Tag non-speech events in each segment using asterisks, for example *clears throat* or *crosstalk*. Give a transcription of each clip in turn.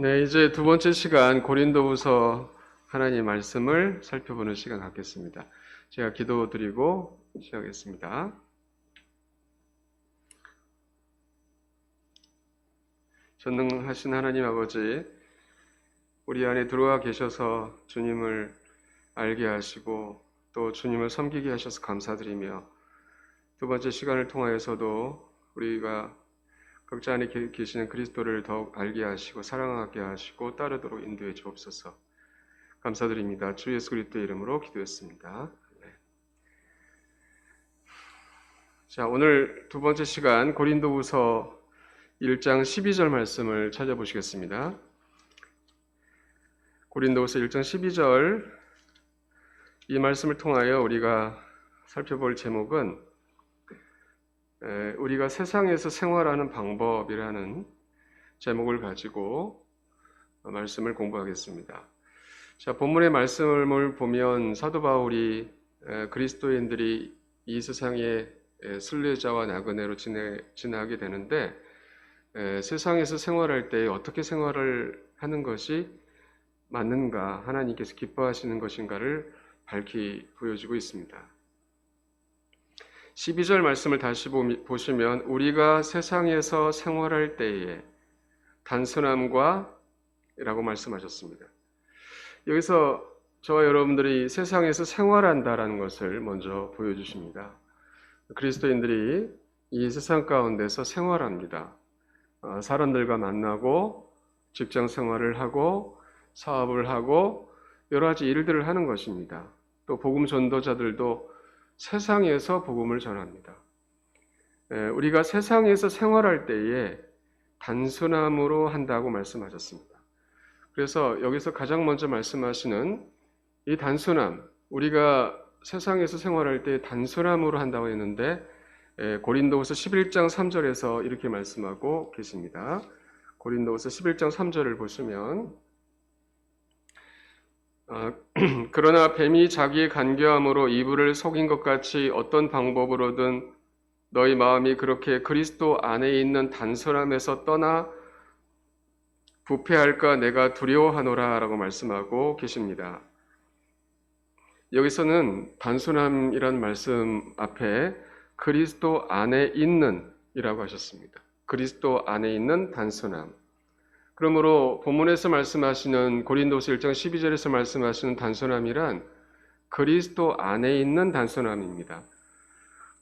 네, 이제 두 번째 시간 고린도후서 하나님 말씀을 살펴보는 시간 갖겠습니다. 제가 기도드리고 시작하겠습니다. 전능하신 하나님 아버지, 우리 안에 들어와 계셔서 주님을 알게 하시고 또 주님을 섬기게 하셔서 감사드리며 두 번째 시간을 통하여서도 우리가 각자 안에 계- 계시는 그리스도를 더욱 알게 하시고 사랑하게 하시고 따르도록 인도해 주옵소서. 감사드립니다. 주 예수 그리스도의 이름으로 기도했습니다. 네. 자, 오늘 두 번째 시간 고린도후서 1장 12절 말씀을 찾아보시겠습니다. 고린도후서 1장 12절 이 말씀을 통하여 우리가 살펴볼 제목은 에, 우리가 세상에서 생활하는 방법이라는 제목을 가지고 말씀을 공부하겠습니다. 자, 본문의 말씀을 보면 사도 바울이 에, 그리스도인들이 이 세상에 에, 순례자와 나그네로 지나게 되는데 에, 세상에서 생활할 때 어떻게 생활을 하는 것이 맞는가, 하나님께서 기뻐하시는 것인가를 밝히 보여주고 있습니다. 12절 말씀을 다시 보시면 우리가 세상에서 생활할 때에 단순함과 라고 말씀하셨습니다. 여기서 저와 여러분들이 세상에서 생활한다라는 것을 먼저 보여주십니다. 그리스도인들이 이 세상 가운데서 생활합니다. 어, 사람들과 만나고 직장 생활을 하고 사업을 하고 여러 가지 일들을 하는 것입니다. 또 복음 전도자들도 세상에서 복음을 전합니다. 에, 우리가 세상에서 생활할 때에 단순함으로 한다고 말씀하셨습니다. 그래서 여기서 가장 먼저 말씀하시는 이 단순함, 우리가 세상에서 생활할 때 단순함으로 한다고 했는데 에, 고린도후서 11장 3절에서 이렇게 말씀하고 계십니다. 고린도후서 11장 3절을 보시면 아, *clears throat* 그러나 뱀이 자기의 간교함으로 이불을 속인 것 같이 어떤 방법으로든 너희 마음이 그렇게 그리스도 안에 있는 단순함에서 떠나 부패할까 내가 두려워하노라 라고 말씀하고 계십니다. 여기서는 단순함이란 말씀 앞에 그리스도 안에 있는 이라고 하셨습니다. 그리스도 안에 있는 단순함. 그러므로 본문에서 말씀하시는 고린도서 1장 12절에서 말씀하시는 단순함이란 그리스도 안에 있는 단순함입니다.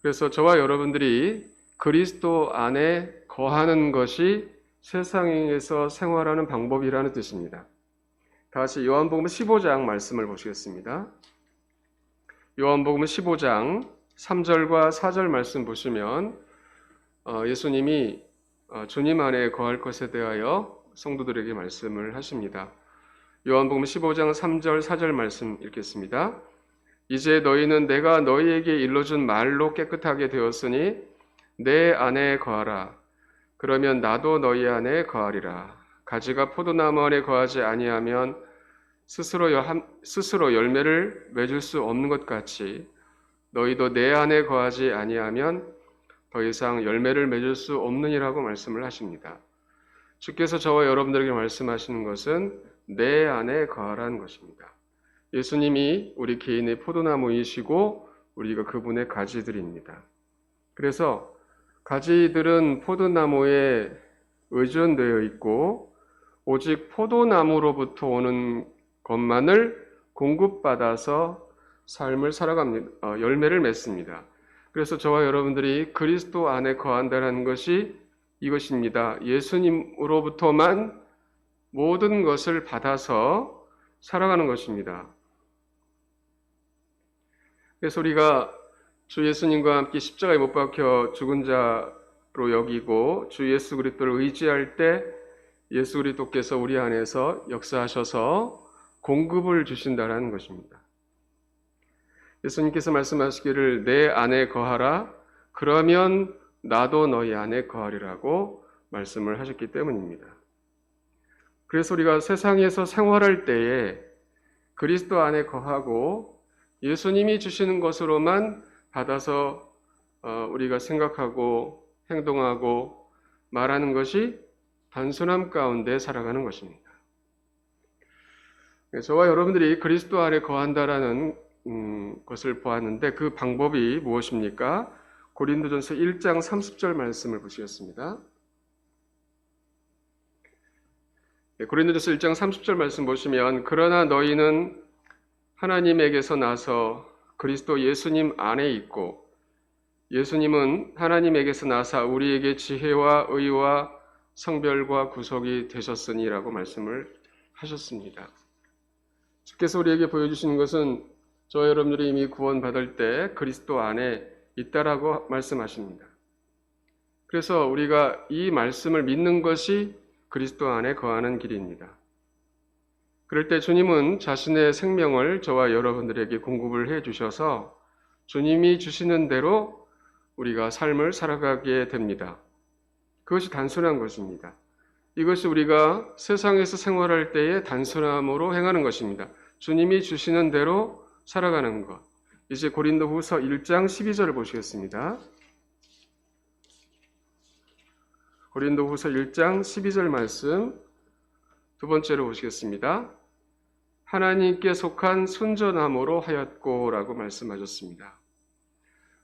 그래서 저와 여러분들이 그리스도 안에 거하는 것이 세상에서 생활하는 방법이라는 뜻입니다. 다시 요한복음 15장 말씀을 보시겠습니다. 요한복음 15장 3절과 4절 말씀 보시면 어, 예수님이 어, 주님 안에 거할 것에 대하여 성도들에게 말씀을 하십니다. 요한복음 15장 3절 4절 말씀 읽겠습니다. 이제 너희는 내가 너희에게 일러준 말로 깨끗하게 되었으니 내 안에 거하라. 그러면 나도 너희 안에 거하리라. 가지가 포도나무 안에 거하지 아니하면 스스로, 여, 스스로 열매를 맺을 수 없는 것 같이 너희도 내 안에 거하지 아니하면 더 이상 열매를 맺을 수 없느니라고 말씀을 하십니다. 주께서 저와 여러분들에게 말씀하시는 것은 내 안에 거하라는 것입니다. 예수님이 우리 개인의 포도나무이시고 우리가 그분의 가지들입니다. 그래서 가지들은 포도나무에 의존되어 있고 오직 포도나무로부터 오는 것만을 공급받아서 삶을 살아갑니다. 어, 열매를 맺습니다. 그래서 저와 여러분들이 그리스도 안에 거한다는 것이 이것입니다. 예수님으로부터만 모든 것을 받아서 살아가는 것입니다. 그래서 우리가 주 예수님과 함께 십자가에 못 박혀 죽은 자로 여기고 주 예수 그리스도를 의지할 때 예수 그리스도께서 우리 안에서 역사하셔서 공급을 주신다라는 것입니다. 예수님께서 말씀하시기를 내 안에 거하라 그러면 나도 너희 안에 거하리라고 말씀을 하셨기 때문입니다. 그래서 우리가 세상에서 생활할 때에 그리스도 안에 거하고 예수님이 주시는 것으로만 받아서 어, 우리가 생각하고 행동하고 말하는 것이 단순함 가운데 살아가는 것입니다. 네, 저와 여러분들이 그리스도 안에 거한다라는 음, 것을 보았는데 그 방법이 무엇입니까? 고린도전서 1장 30절 말씀을 보시겠습니다. 네, 고린도전서 1장 30절 말씀 보시면 그러나 너희는 하나님에게서 나서 그리스도 예수님 안에 있고 예수님은 하나님에게서 나사 우리에게 지혜와 의와 성별과 구속이 되셨으니라고 말씀을 하셨습니다. 주께서 우리에게 보여주시는 것은 저 여러분들이 이미 구원받을 때 그리스도 안에 있다라고 말씀하십니다. 그래서 우리가 이 말씀을 믿는 것이 그리스도 안에 거하는 길입니다. 그럴 때 주님은 자신의 생명을 저와 여러분들에게 공급을 해 주셔서 주님이 주시는 대로 우리가 삶을 살아가게 됩니다. 그것이 단순한 것입니다. 이것이 우리가 세상에서 생활할 때의 단순함으로 행하는 것입니다. 주님이 주시는 대로 살아가는 것. 이제 고린도 후서 1장 12절을 보시겠습니다. 고린도 후서 1장 12절 말씀 두 번째로 보시겠습니다. 하나님께 속한 순전함으로 하였고라고 말씀하셨습니다.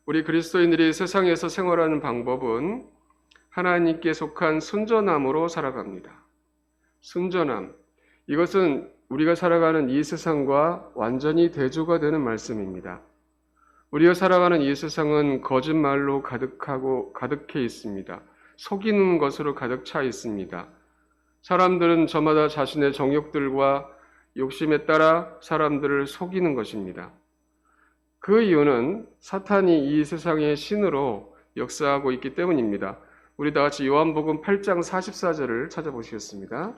우리 그리스도인들이 세상에서 생활하는 방법은 하나님께 속한 순전함으로 살아갑니다. 순전함. 이것은 우리가 살아가는 이 세상과 완전히 대조가 되는 말씀입니다. 우리가 살아가는 이 세상은 거짓말로 가득하고 가득해 있습니다. 속이는 것으로 가득 차 있습니다. 사람들은 저마다 자신의 정욕들과 욕심에 따라 사람들을 속이는 것입니다. 그 이유는 사탄이 이 세상의 신으로 역사하고 있기 때문입니다. 우리 다 같이 요한복음 8장 44절을 찾아보시겠습니다.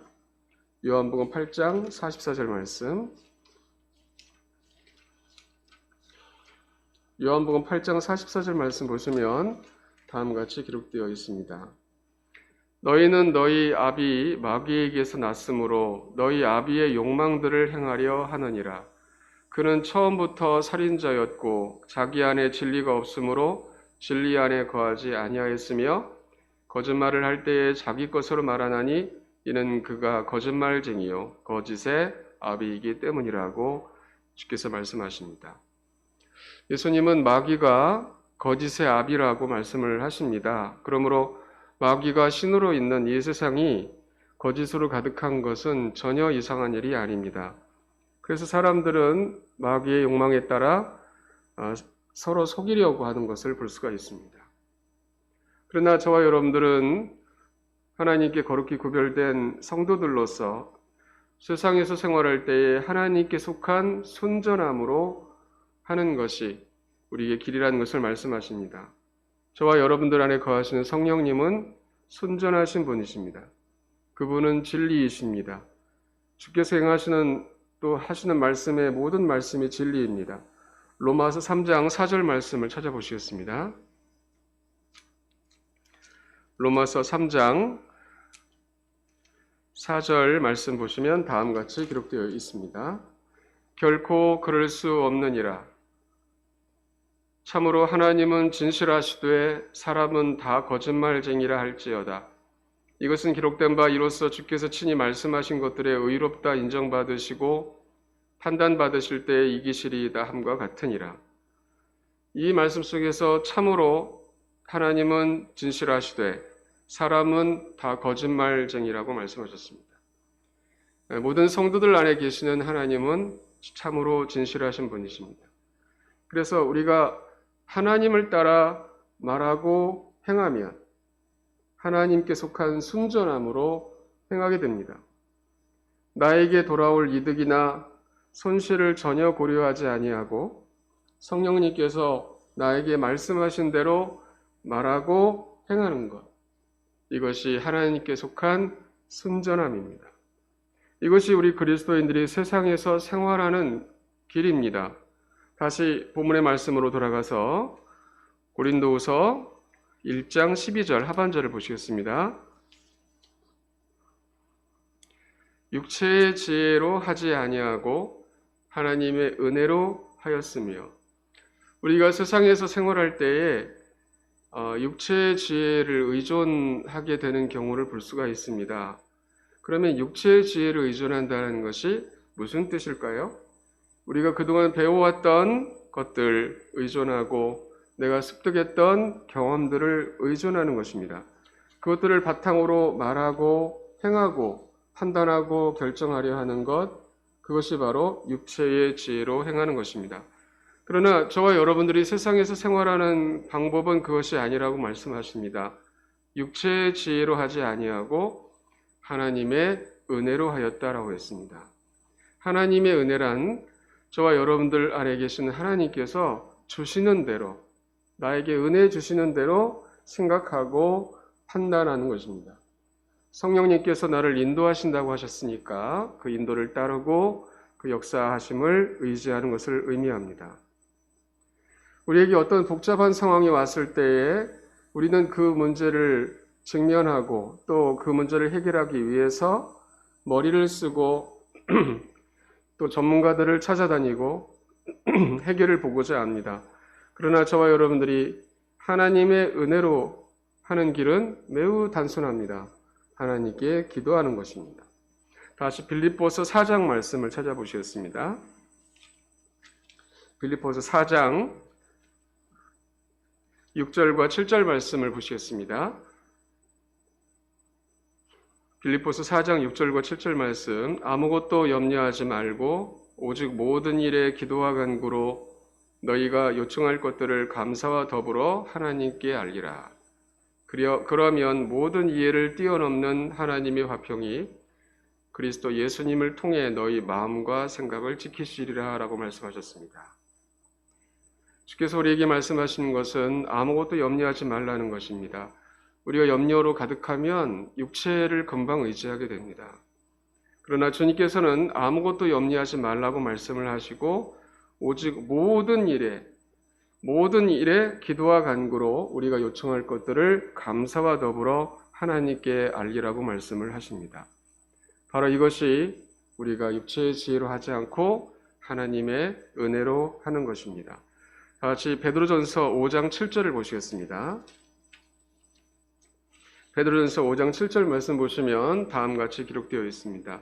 요한복음 8장 44절 말씀. 요한복음 8장 44절 말씀 보시면 다음과 같이 기록되어 있습니다. 너희는 너희 아비 마귀에게서 났으므로 너희 아비의 욕망들을 행하려 하느니라. 그는 처음부터 살인자였고 자기 안에 진리가 없으므로 진리 안에 거하지 아니하였으며 거짓말을 할 때에 자기 것으로 말하나니 이는 그가 거짓말쟁이요 거짓의 아비이기 때문이라고 주께서 말씀하십니다. 예수님은 마귀가 거짓의 아비라고 말씀을 하십니다. 그러므로 마귀가 신으로 있는 이 세상이 거짓으로 가득한 것은 전혀 이상한 일이 아닙니다. 그래서 사람들은 마귀의 욕망에 따라 어, 서로 속이려고 하는 것을 볼 수가 있습니다. 그러나 저와 여러분들은 하나님께 거룩히 구별된 성도들로서 세상에서 생활할 때에 하나님께 속한 순전함으로 하는 것이 우리의 길이라는 것을 말씀하십니다. 저와 여러분들 안에 거하시는 성령님은 순전하신 분이십니다. 그분은 진리이십니다. 주께서 행하시는 또 하시는 말씀의 모든 말씀이 진리입니다. 로마서 3장 4절 말씀을 찾아보시겠습니다. 로마서 3장 4절 말씀 보시면 다음과 같이 기록되어 있습니다. 결코 그럴 수 없느니라. 참으로 하나님은 진실하시되 사람은 다 거짓말쟁이라 할지어다. 이것은 기록된 바 이로써 주께서 친히 말씀하신 것들에 의롭다 인정받으시고 판단받으실 때에 이기시리이다 함과 같으니라. 이 말씀 속에서 참으로 하나님은 진실하시되 사람은 다 거짓말쟁이라고 말씀하셨습니다. 모든 성도들 안에 계시는 하나님은 참으로 진실하신 분이십니다. 그래서 우리가 하나님을 따라 말하고 행하면 하나님께 속한 순전함으로 행하게 됩니다. 나에게 돌아올 이득이나 손실을 전혀 고려하지 아니하고 성령님께서 나에게 말씀하신 대로 말하고 행하는 것. 이것이 하나님께 속한 순전함입니다. 이것이 우리 그리스도인들이 세상에서 생활하는 길입니다. 다시 본문의 말씀으로 돌아가서 고린도후서 1장 12절 하반절을 보시겠습니다. 육체의 지혜로 하지 아니하고 하나님의 은혜로 하였으며 우리가 세상에서 생활할 때에 어, 육체의 지혜를 의존하게 되는 경우를 볼 수가 있습니다. 그러면 육체의 지혜를 의존한다는 것이 무슨 뜻일까요? 우리가 그동안 배워왔던 것들 의존하고 내가 습득했던 경험들을 의존하는 것입니다. 그것들을 바탕으로 말하고 행하고 판단하고 결정하려 하는 것, 그것이 바로 육체의 지혜로 행하는 것입니다. 그러나 저와 여러분들이 세상에서 생활하는 방법은 그것이 아니라고 말씀하십니다. 육체의 지혜로 하지 아니하고 하나님의 은혜로 하였다라고 했습니다. 하나님의 은혜란 저와 여러분들 안에 계신 하나님께서 주시는 대로 나에게 은혜 주시는 대로 생각하고 판단하는 것입니다. 성령님께서 나를 인도하신다고 하셨으니까 그 인도를 따르고 그 역사하심을 의지하는 것을 의미합니다. 우리에게 어떤 복잡한 상황이 왔을 때에 우리는 그 문제를 직면하고 또 그 문제를 해결하기 위해서 머리를 쓰고 *clears throat* 또 전문가들을 찾아다니고 *clears throat* 해결을 보고자 합니다. 그러나 저와 여러분들이 하나님의 은혜로 하는 길은 매우 단순합니다. 하나님께 기도하는 것입니다. 다시 빌립보서 4장 말씀을 찾아보시겠습니다. 빌립보서 4장 6절과 7절 말씀을 보시겠습니다. 빌립보서 4장 6절과 7절 말씀 아무것도 염려하지 말고 오직 모든 일에 기도와 간구로 너희가 요청할 것들을 감사와 더불어 하나님께 알리라. 그려, 그러면 모든 이해를 뛰어넘는 하나님의 화평이 그리스도 예수님을 통해 너희 마음과 생각을 지키시리라 라고 말씀하셨습니다. 주께서 우리에게 말씀하시는 것은 아무것도 염려하지 말라는 것입니다. 우리가 염려로 가득하면 육체를 금방 의지하게 됩니다. 그러나 주님께서는 아무것도 염려하지 말라고 말씀을 하시고 오직 모든 일에 모든 일에 기도와 간구로 우리가 요청할 것들을 감사와 더불어 하나님께 알리라고 말씀을 하십니다. 바로 이것이 우리가 육체의 지혜로 하지 않고 하나님의 은혜로 하는 것입니다. 다 같이 베드로전서 5장 7절을 보시겠습니다. 베드로전서 5장 7절 말씀 보시면 다음 같이 기록되어 있습니다.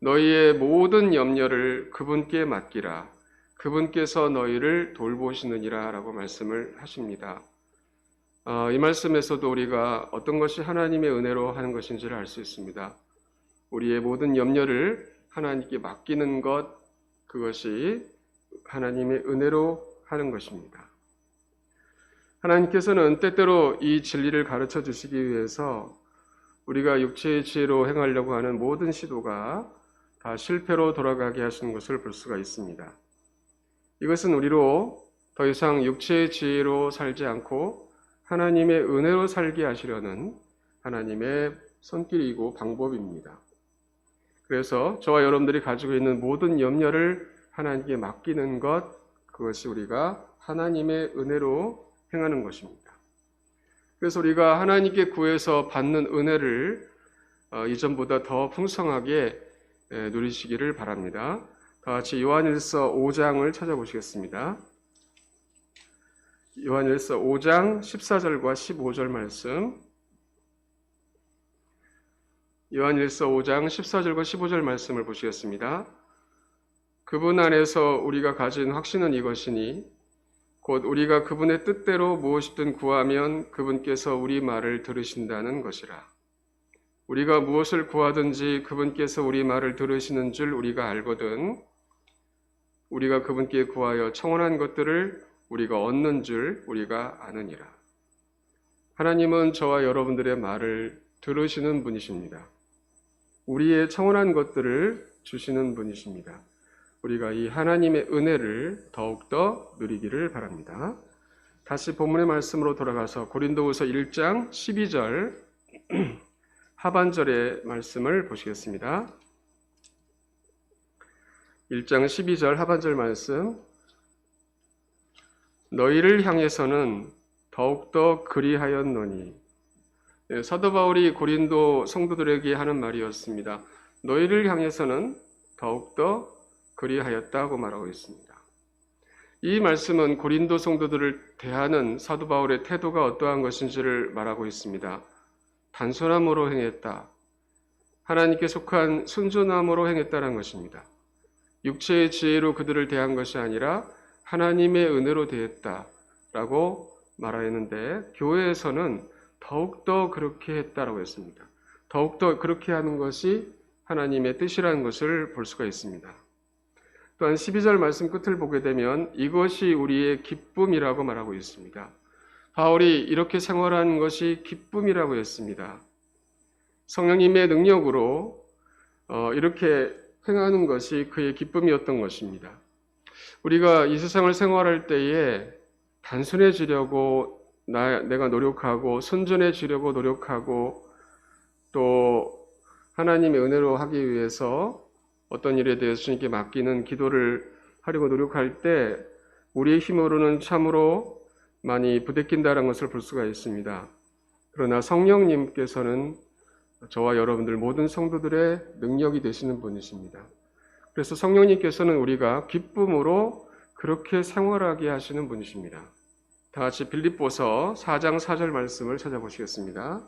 너희의 모든 염려를 그분께 맡기라. 그분께서 너희를 돌보시느니라 라고 말씀을 하십니다. 어, 이 말씀에서도 우리가 어떤 것이 하나님의 은혜로 하는 것인지를 알 수 있습니다. 우리의 모든 염려를 하나님께 맡기는 것, 그것이 하나님의 은혜로 하는 것입니다. 하나님께서는 때때로 이 진리를 가르쳐 주시기 위해서 우리가 육체의 지혜로 행하려고 하는 모든 시도가 다 실패로 돌아가게 하시는 것을 볼 수가 있습니다. 이것은 우리로 더 이상 육체의 지혜로 살지 않고 하나님의 은혜로 살게 하시려는 하나님의 손길이고 방법입니다. 그래서 저와 여러분들이 가지고 있는 모든 염려를 하나님께 맡기는 것, 그것이 우리가 하나님의 은혜로 행하는 것입니다. 그래서 우리가 하나님께 구해서 받는 은혜를 어, 이전보다 더 풍성하게 누리시기를 바랍니다. 다 같이 요한일서 5장을 찾아보시겠습니다. 요한일서 5장 14절과 15절 말씀. 요한일서 5장 14절과 15절 말씀을 보시겠습니다. 그분 안에서 우리가 가진 확신은 이것이니 곧 우리가 그분의 뜻대로 무엇이든 구하면 그분께서 우리 말을 들으신다는 것이라. 우리가 무엇을 구하든지 그분께서 우리 말을 들으시는 줄 우리가 알거든. 우리가 그분께 구하여 청원한 것들을 우리가 얻는 줄 우리가 아느니라. 하나님은 저와 여러분들의 말을 들으시는 분이십니다. 우리의 청원한 것들을 주시는 분이십니다. 우리가 이 하나님의 은혜를 더욱더 누리기를 바랍니다. 다시 본문의 말씀으로 돌아가서 고린도후서 1장 12절 *clears throat* 하반절의 말씀을 보시겠습니다. 1장 12절 하반절 말씀 너희를 향해서는 더욱더 그리하였노니 네, 사도 바울이 고린도 성도들에게 하는 말이었습니다. 너희를 향해서는 더욱더 그리하였다고 말하고 있습니다. 이 말씀은 고린도 성도들을 대하는 사도 바울의 태도가 어떠한 것인지를 말하고 있습니다. 단순함으로 행했다. 하나님께 속한 순전함으로 행했다는 것입니다. 육체의 지혜로 그들을 대한 것이 아니라 하나님의 은혜로 대했다 라고 말하였는데 교회에서는 더욱더 그렇게 했다라고 했습니다. 더욱더 그렇게 하는 것이 하나님의 뜻이라는 것을 볼 수가 있습니다. 또한 12절 말씀 끝을 보게 되면 이것이 우리의 기쁨이라고 말하고 있습니다. 바울이 이렇게 생활하는 것이 기쁨이라고 했습니다. 성령님의 능력으로 어, 이렇게 행하는 것이 그의 기쁨이었던 것입니다. 우리가 이 세상을 생활할 때에 단순해지려고 나, 내가 노력하고 순전해지려고 노력하고 또 하나님의 은혜로 하기 위해서 어떤 일에 대해서 주님께 맡기는 기도를 하려고 노력할 때 우리의 힘으로는 참으로 많이 부대낀다는 것을 볼 수가 있습니다. 그러나 성령님께서는 저와 여러분들 모든 성도들의 능력이 되시는 분이십니다. 그래서 성령님께서는 우리가 기쁨으로 그렇게 생활하게 하시는 분이십니다. 다 같이 빌립보서 4장 4절 말씀을 찾아보시겠습니다.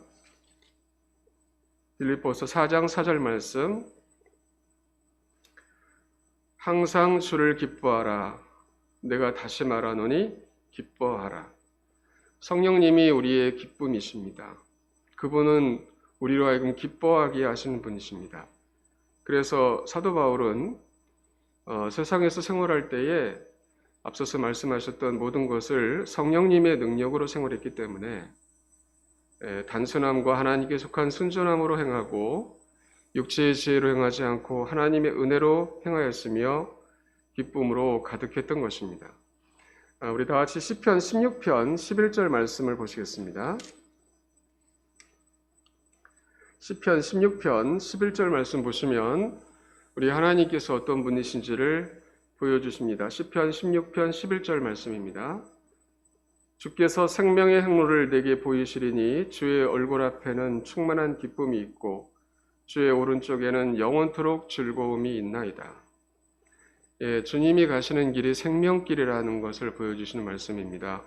빌립보서 4장 4절 말씀 항상 주를 기뻐하라 내가 다시 말하노니 기뻐하라 성령님이 우리의 기쁨이십니다. 그분은 우리로 하여금 기뻐하게 하시는 분이십니다. 그래서 사도 바울은 어, 세상에서 생활할 때에 앞서서 말씀하셨던 모든 것을 성령님의 능력으로 생활했기 때문에 에, 단순함과 하나님께 속한 순전함으로 행하고 육체의 지혜로 행하지 않고 하나님의 은혜로 행하였으며 기쁨으로 가득했던 것입니다. 아, 우리 다 같이 시편 16편 11절 말씀을 보시겠습니다. 시편 16편 11절 말씀 보시면 우리 하나님께서 어떤 분이신지를 보여주십니다. 시편 16편 11절 말씀입니다. 주께서 생명의 행로를 내게 보이시리니 주의 얼굴 앞에는 충만한 기쁨이 있고 주의 오른쪽에는 영원토록 즐거움이 있나이다. 예, 주님이 가시는 길이 생명길이라는 것을 보여주시는 말씀입니다.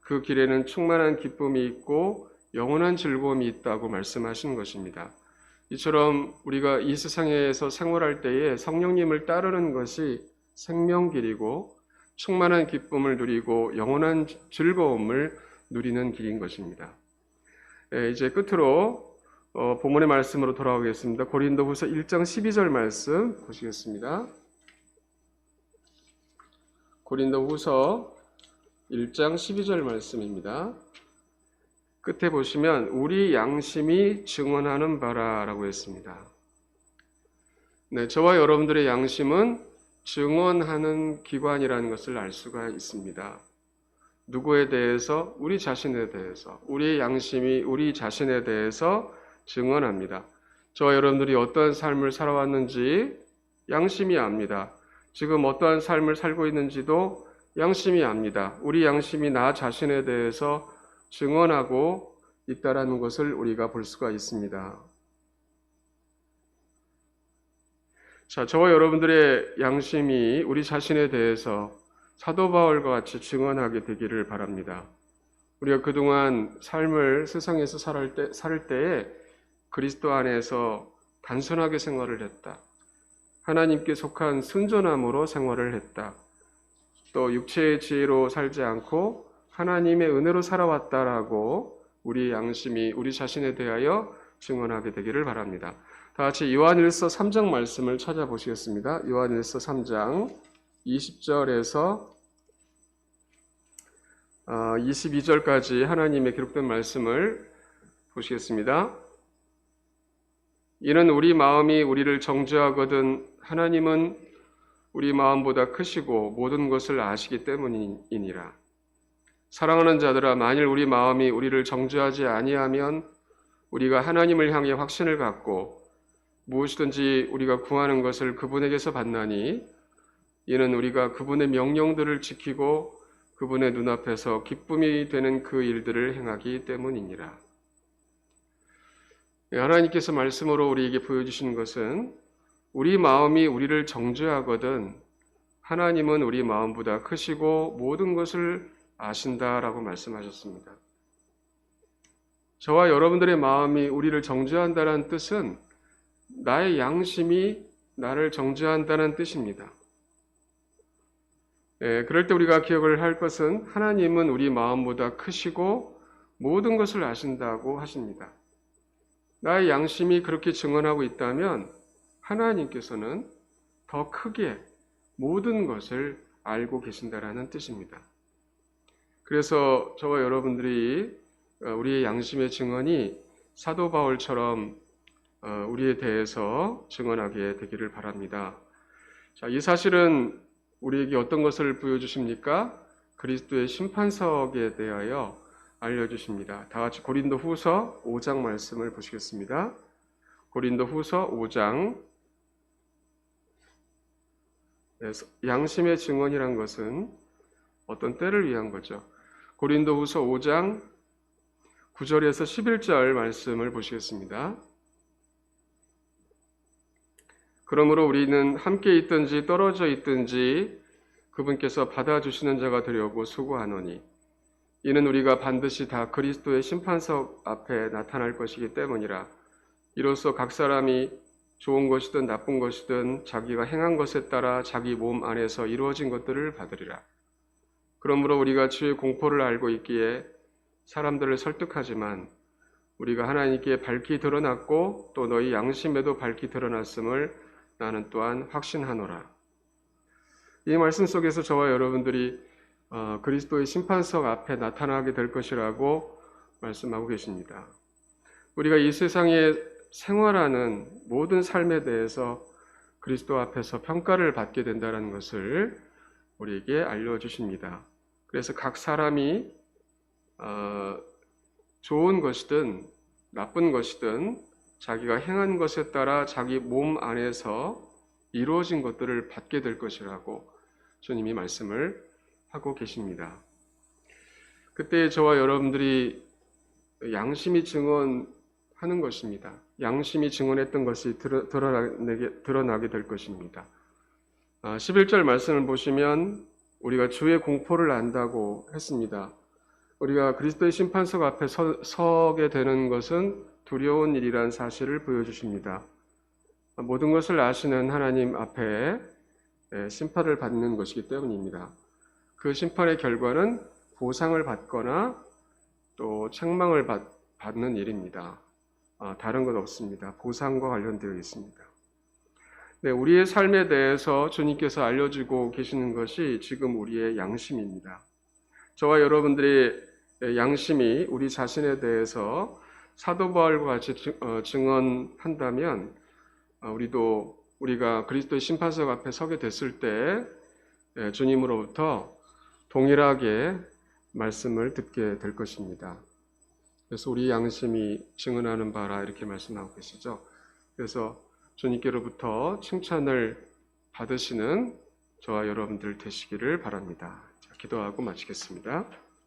그 길에는 충만한 기쁨이 있고 영원한 즐거움이 있다고 말씀하시는 것입니다. 이처럼 우리가 이 세상에서 생활할 때에 성령님을 따르는 것이 생명길이고 충만한 기쁨을 누리고 영원한 즐거움을 누리는 길인 것입니다. 예, 이제 끝으로 어, 본문의 말씀으로 돌아오겠습니다. 고린도후서 1장 12절 말씀 보시겠습니다. 고린도후서 1장 12절 말씀입니다. 끝에 보시면 우리 양심이 증언하는 바라라고 했습니다. 네, 저와 여러분들의 양심은 증언하는 기관이라는 것을 알 수가 있습니다. 누구에 대해서, 우리 자신에 대해서, 우리의 양심이 우리 자신에 대해서 증언합니다. 저와 여러분들이 어떠한 삶을 살아왔는지 양심이 압니다. 지금 어떠한 삶을 살고 있는지도 양심이 압니다. 우리 양심이 나 자신에 대해서 증언하고 있다라는 것을 우리가 볼 수가 있습니다. 자, 저와 여러분들의 양심이 우리 자신에 대해서 사도 바울과 같이 증언하게 되기를 바랍니다. 우리가 그동안 삶을 세상에서 살, 때, 살 때에 그리스도 안에서 단순하게 생활을 했다. 하나님께 속한 순전함으로 생활을 했다. 또 육체의 지혜로 살지 않고 하나님의 은혜로 살아왔다라고 우리 양심이 우리 자신에 대하여 증언하게 되기를 바랍니다. 다 같이 요한일서 3장 말씀을 찾아보시겠습니다. 요한일서 3장 20절에서 22절까지 어, 하나님의 기록된 말씀을 보시겠습니다. 이는 우리 마음이 우리를 정죄하거든 하나님은 우리 마음보다 크시고 모든 것을 아시기 때문이니라. 사랑하는 자들아 만일 우리 마음이 우리를 정죄하지 아니하면 우리가 하나님을 향해 확신을 갖고 무엇이든지 우리가 구하는 것을 그분에게서 받나니 이는 우리가 그분의 명령들을 지키고 그분의 눈앞에서 기쁨이 되는 그 일들을 행하기 때문이니라. 하나님께서 말씀으로 우리에게 보여주시는 것은 우리 마음이 우리를 정죄하거든 하나님은 우리 마음보다 크시고 모든 것을 아신다라고 말씀하셨습니다. 저와 여러분들의 마음이 우리를 정죄한다는 뜻은 나의 양심이 나를 정죄한다는 뜻입니다. 예, 그럴 때 우리가 기억을 할 것은 하나님은 우리 마음보다 크시고 모든 것을 아신다고 하십니다. 나의 양심이 그렇게 증언하고 있다면 하나님께서는 더 크게 모든 것을 알고 계신다라는 뜻입니다. 그래서 저와 여러분들이 어, 우리의 양심의 증언이 사도 바울처럼 어, 우리에 대해서 증언하게 되기를 바랍니다. 자, 이 사실은 우리에게 어떤 것을 보여주십니까? 그리스도의 심판석에 대하여 알려주십니다. 다 같이 고린도 후서 5장 말씀을 보시겠습니다. 고린도 후서 5장 네, 양심의 증언이란 것은 어떤 때를 위한 거죠. 고린도 후서 5장 9절에서 11절 말씀을 보시겠습니다. 그러므로 우리는 함께 있든지 떨어져 있든지 그분께서 받아주시는 자가 되려고 수고하노니 이는 우리가 반드시 다 그리스도의 심판석 앞에 나타날 것이기 때문이라 이로써 각 사람이 좋은 것이든 나쁜 것이든 자기가 행한 것에 따라 자기 몸 안에서 이루어진 것들을 받으리라. 그러므로 우리가 주의 공포를 알고 있기에 사람들을 설득하지만 우리가 하나님께 밝히 드러났고 또 너희 양심에도 밝히 드러났음을 나는 또한 확신하노라. 이 말씀 속에서 저와 여러분들이 어, 그리스도의 심판석 앞에 나타나게 될 것이라고 말씀하고 계십니다. 우리가 이 세상에 생활하는 모든 삶에 대해서 그리스도 앞에서 평가를 받게 된다는 것을 우리에게 알려주십니다. 그래서 각 사람이 어, 좋은 것이든 나쁜 것이든 자기가 행한 것에 따라 자기 몸 안에서 이루어진 것들을 받게 될 것이라고 주님이 말씀을 하고 계십니다. 그때 저와 여러분들이 양심이 증언하는 것입니다. 양심이 증언했던 것이 드러나게, 드러나게 될 것입니다. 11절 아, 말씀을 보시면 우리가 주의 공포를 안다고 했습니다. 우리가 그리스도의 심판석 앞에 서, 서게 되는 것은 두려운 일이란 사실을 보여주십니다. 모든 것을 아시는 하나님 앞에 심판을 받는 것이기 때문입니다. 그 심판의 결과는 보상을 받거나 또 책망을 받, 는 일입니다. 아, 다른 것 없습니다. 보상과 관련되어 있습니다. 네, 우리의 삶에 대해서 주님께서 알려주고 계시는 것이 지금 우리의 양심입니다. 저와 여러분들의 양심이 우리 자신에 대해서 사도 바울과 같이 어, 증언한다면 어, 우리도 우리가 그리스도의 심판석 앞에 서게 됐을 때 예, 주님으로부터 동일하게 말씀을 듣게 될 것입니다. 그래서 우리 양심이 증언하는 바라 이렇게 말씀하고 계시죠. 그래서 주님께로부터 칭찬을 받으시는 저와 여러분들 되시기를 바랍니다. 자, 기도하고 마치겠습니다.